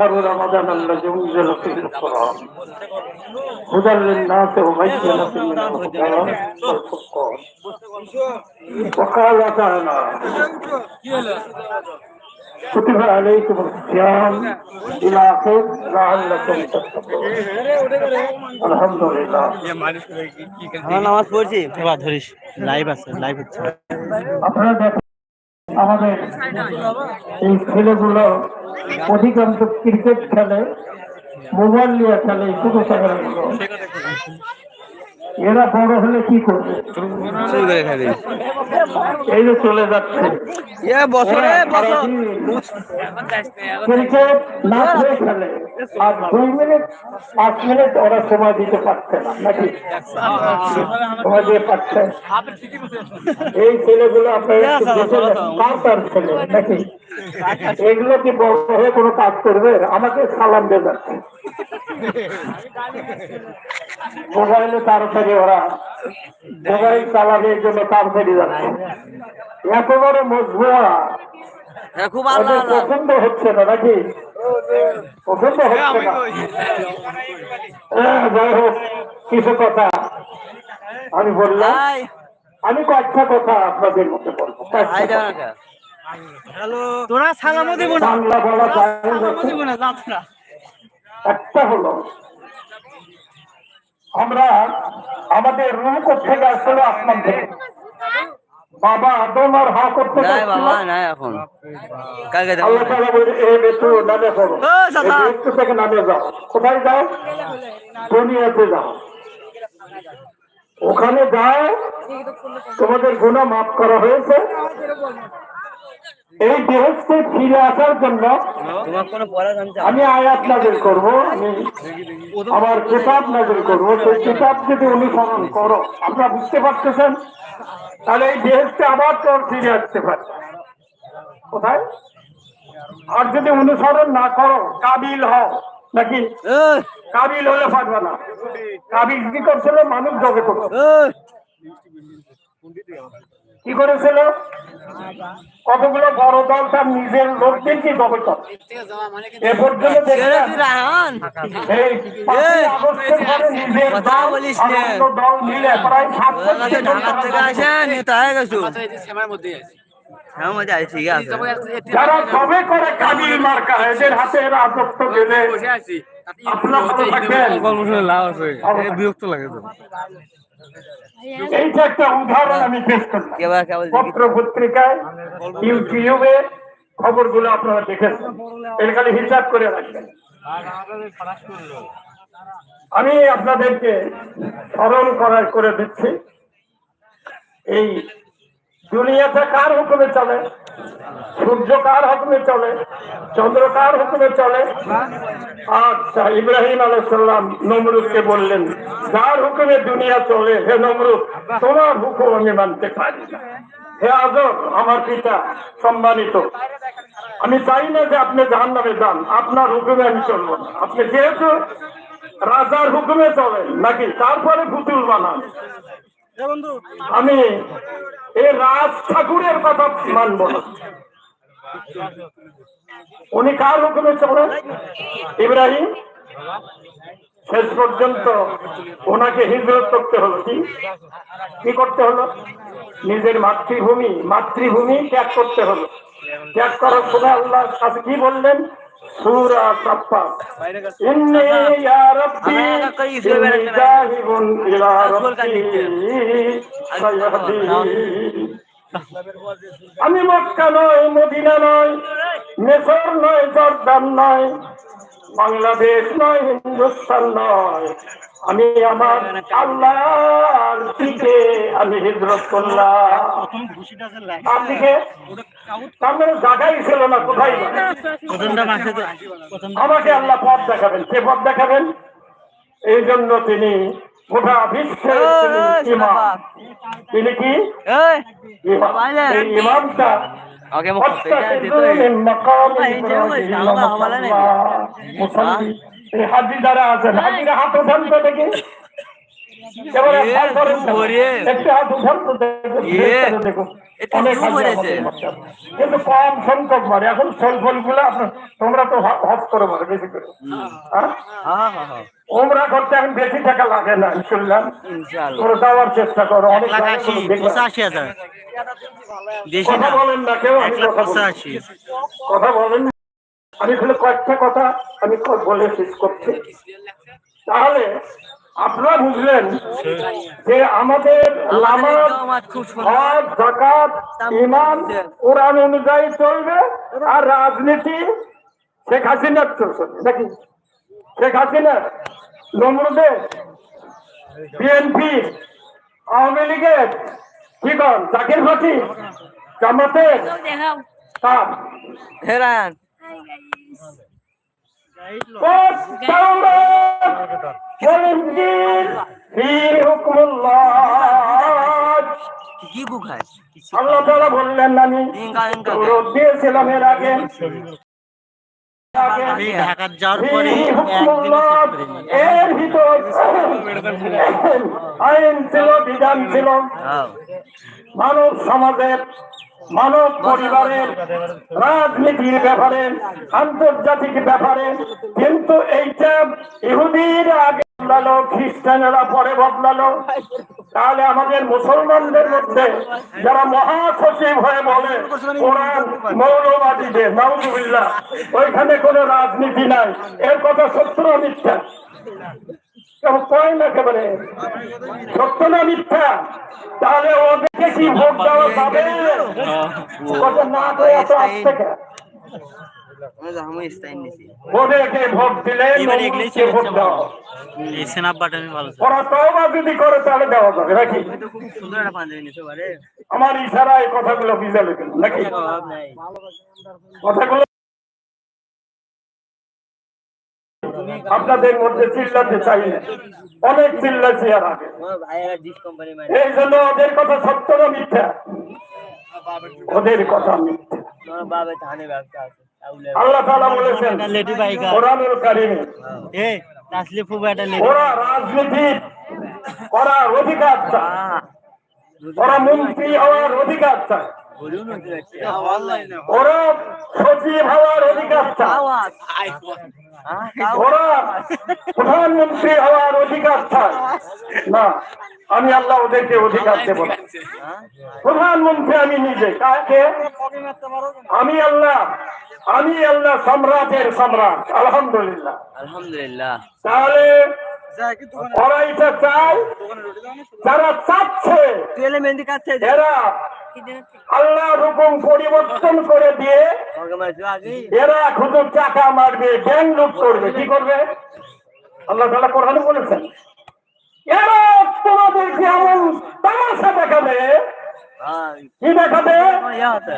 شهر رمضان الذي انزل فيه القران هدى للناس وبينات من الهدى والفرقان وقال تعالى كتب عليكم الصيام الى اخر لعلكم تتقون الحمد لله আমার নামাজ পড়ছি এবার ধরিস লাইভ আছে লাইভ হচ্ছে আপনারা দেখেন আমাদের এই ছেলেগুলো অধিকাংশ ক্রিকেট খেলে মোবাইল নিয়ে খেলে ছোট ছেলেগুলো এরা বড় হলে কি করবে? এই যে চলে যাচ্ছে। এ বছরে বছর ক্রিকেট না খেয়ে খেলে আর দুই মিনিট পাঁচ মিনিট ওরা সময় দিতে পারছে না নাকি? সময় এই ছেলেগুলো আপনার ছেলে নাকি? এগুলো কি বড় হয়ে কোনো কাজ করবে? আমাকে সালাম দিয়ে যাচ্ছে। মোবাইলে তাড়াতাড়ি ওরা মোবাইল চালাবে এই জন্য তাড়াতাড়ি যাচ্ছে এত বড় ওদের পছন্দ হচ্ছে না নাকি? পছন্দ হচ্ছে না। হ্যাঁ, যাই হোক কিছু কথা আমি বললাম। আমি কয়েকটা কথা আপনাদের মধ্যে বলব। তোরা সালামও দেবো না। বাংলা বলা যায় একটা হলো আমরা আমাদের রুহ থেকে আসলে আসমান থেকে? বাবা আদম আর হা করতে নাই বাবা নাই এখন। কালকে দেবো আল্লাহ তাআলা বলে এ বেটু নামে ও সাদা। থেকে নামে যাও। কোথায় যাও? দুনিয়াতে যাও। ওখানে যাও। তোমাদের গুনাহ মাফ করা হয়েছে। এই দেহকে ফিরে আসার জন্য আমি আয়াত নাজিল করব আমি আমার কিতাব নাজিল করব। সেই কিতাব যদি অনুসরণ করো আপনারা বুঝতে পারতেছেন? তাহলে এই দেহকে আবার তোর ফিরে আসতে পারে কোথায়? আর যদি অনুসরণ না করো কাবিল হও। নাকি? কাবিল হলে পারবে না। কাবিল কি করছিল? মানুষ জগে করছিল। কি করেছিল? কতগুলো বড় দল তার নিজের লোকদেরকে জবে করে। এ পর্যন্ত দল মিলে প্রায় সাত হ্যাঁ যারা করে কাবিল মার্কা এদের হাতে গেলে আপনারা ভালো থাকবেন বিরক্ত লাগে তো। এইটা একটা উদাহরণ আমি পেশ করলাম। পত্র পত্রিকায় ইউটিউবে খবরগুলো আপনারা দেখেছেন। এর খালি হিসাব করে রাখবেন। আমি আপনাদেরকে স্মরণ করার করে দিচ্ছি। এই দুনিয়াতে কার হুকুমে চলে? সূর্য কার হুকুমে চলে? চন্দ্র কার হুকুমে চলে? আচ্ছা ইব্রাহিম আলাইসাল্লাম নমরুদকে বললেন, যার হুকুমে দুনিয়া চলে, হে নমরুদ, তোমার হুকুম আমি মানতে পারি না। হে আজব, আমার পিতা সম্মানিত। আমি চাই না যে আপনি জাহান নামে যান, আপনার হুকুমে আমি চলবো না। আপনি যেহেতু রাজার হুকুমে চলেন, নাকি তারপরে পুতুল বানান? আমি এই রাজ ঠাকুরের কথা মানব না। উনি কার হুকুমে ইব্রাহিম? শেষ পর্যন্ত ওনাকে হিজরত করতে হলো কি? কি করতে হলো? নিজের মাতৃভূমি মাতৃভূমি ত্যাগ করতে হলো। ত্যাগ করার সময় আল্লাহ কি বললেন? ইন্নী জাহিবুন ইলা রাব্বি আমি মক্কা নয়, মদিনা নয়, মেসর নয়, জর্দান নয়, বাংলাদেশ নয়, হিন্দুস্তান নয়। আমি আমার আল্লাহর দিকে আমি হিজরত করলাম। তার মানে জায়গাই ছিল না কোথায়? আমাকে আল্লাহ পথ দেখাবেন। কে পথ দেখাবেন? এই জন্য তিনি গোটা বিশ্বের তিনি কি? এই ইমাম। এই ইমামটা ওকে মুখ হাজি যারা আছেন। হাজিরা হাত তো দেখি। তোমরা তো হজ করো মারে বেশি করে। হ্যাঁ? ওমরা করতে এখন বেশি টাকা লাগে না শুনলাম তোমরা যাওয়ার চেষ্টা করো। অনেক কথা বলেন না কেউ কথা বলেন আমি শুধু কয়েকটা কথা আমি বলে শেষ করছি। তাহলে আপনারা বুঝলেন যে আমাদের জাকাত ইমান, কোরআন অনুযায়ী চলবে আর রাজনীতি শেখ হাসিনার চলছে। নাকি? শেখ হাসিনা, নমরুদের বিএনপি আওয়ামী লীগের, কি কন? জাকির ফাঁকি জামাতের কার হয় আল্লাহ তাআলা বললেন আমি ইনকা ইনকা রোদ দিয়েছিলাম এর আগে। আমি ঢাকার যাওয়ার পরে এর ভিতর আইন ছিল বিধান ছিল। হ্যাঁ। মানব সমাজের মানব পরিবারের রাজনীতির ব্যাপারে আন্তর্জাতিক ব্যাপারে কিন্তু এইটা ইহুদির আগে বদলালো খ্রিস্টানেরা পরে বদলালো। তাহলে আমাদের মুসলমানদের মধ্যে যারা মহাসচিব হয়ে বলে কোরআন মৌলবাদীদের নাউজুবিল্লাহ ওইখানে কোনো রাজনীতি নাই। এর কথা সত্য মিথ্যা? কেউ কয় না সত্য না মিথ্যা? তাহলে ওদেরকে কি ভোট দেওয়া যাবে? না করে এত ওদেরকে ভোট দিলে ভোট এই। ওরা যদি তাহলে দেওয়া যাবে নাকি? তো খুব সুন্দর একটা পাঞ্জাবি নিছো বারে আমার ইশারায় কথাগুলো বুঝে নাকি? কথাগুলো আপনাদের মধ্যে চিল্লাতে চাই অনেক চিল্লাছি আর আগে। মানে এই জন্য ওদের কথা সত্য না মিথ্যা? ওদের কথা মিথ্যা। আল্লাহ তাআলা বলেছেন কোরআনুল কারীমে। লেডি। ওরা রাজনীতি করার অধিকার চায়। ওরা মন্ত্রী হওয়ার অধিকার চায়। ওরা সচিব হওয়ার ওরা প্রধানমন্ত্রী হওয়ার অধিকার না আমি আল্লাহ ওদেরকে অধিকার দেব না। হ্যাঁ? প্রধানমন্ত্রী আমি নিজে কাকে? আমি আল্লাহ আমি আল্লাহ সম্রাটের সম্রাট আলহামদুলিল্লাহ। আলহামদুলিল্লাহ। তাহলে ওরা এটা চায় যারা চাচ্ছে এরা আল্লাহ হুকুম পরিবর্তন করে দিয়ে এরা খুঁজুর টাকা মারবে জ্ঞান লুট করবে। কি করবে? আল্লাহ তালা কোরআনে বলেছেন এরা তোমাদেরকে এমন তামাশা দেখাবে কি দেখাবে?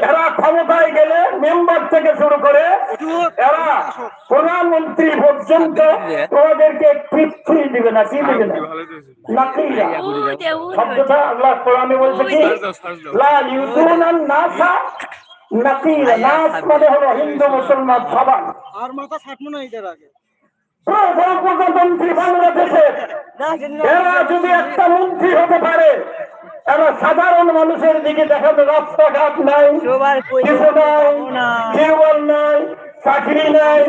এরা ক্ষমতায় গেলে মেম্বার থেকে শুরু করে এরা প্রধানমন্ত্রী পর্যন্ত তোমাদেরকে কিচ্ছুই দিবে না কি দিবে না। নাকিরা শব্দটা আল্লাহ কোরআনে বলছে কি? লা ইউতুনান নাসা নাকিরা নাস মানে হলো হিন্দু মুসলমান সবাই। আর মাথা ছাটমো না এটার আগে। এরা যদি একটা মন্ত্রী হতে পারে এরা সাধারণ মানুষের দিকে দেখাবে রাস্তাঘাট নাই কিছু নাই না। নাই চাকরি নাই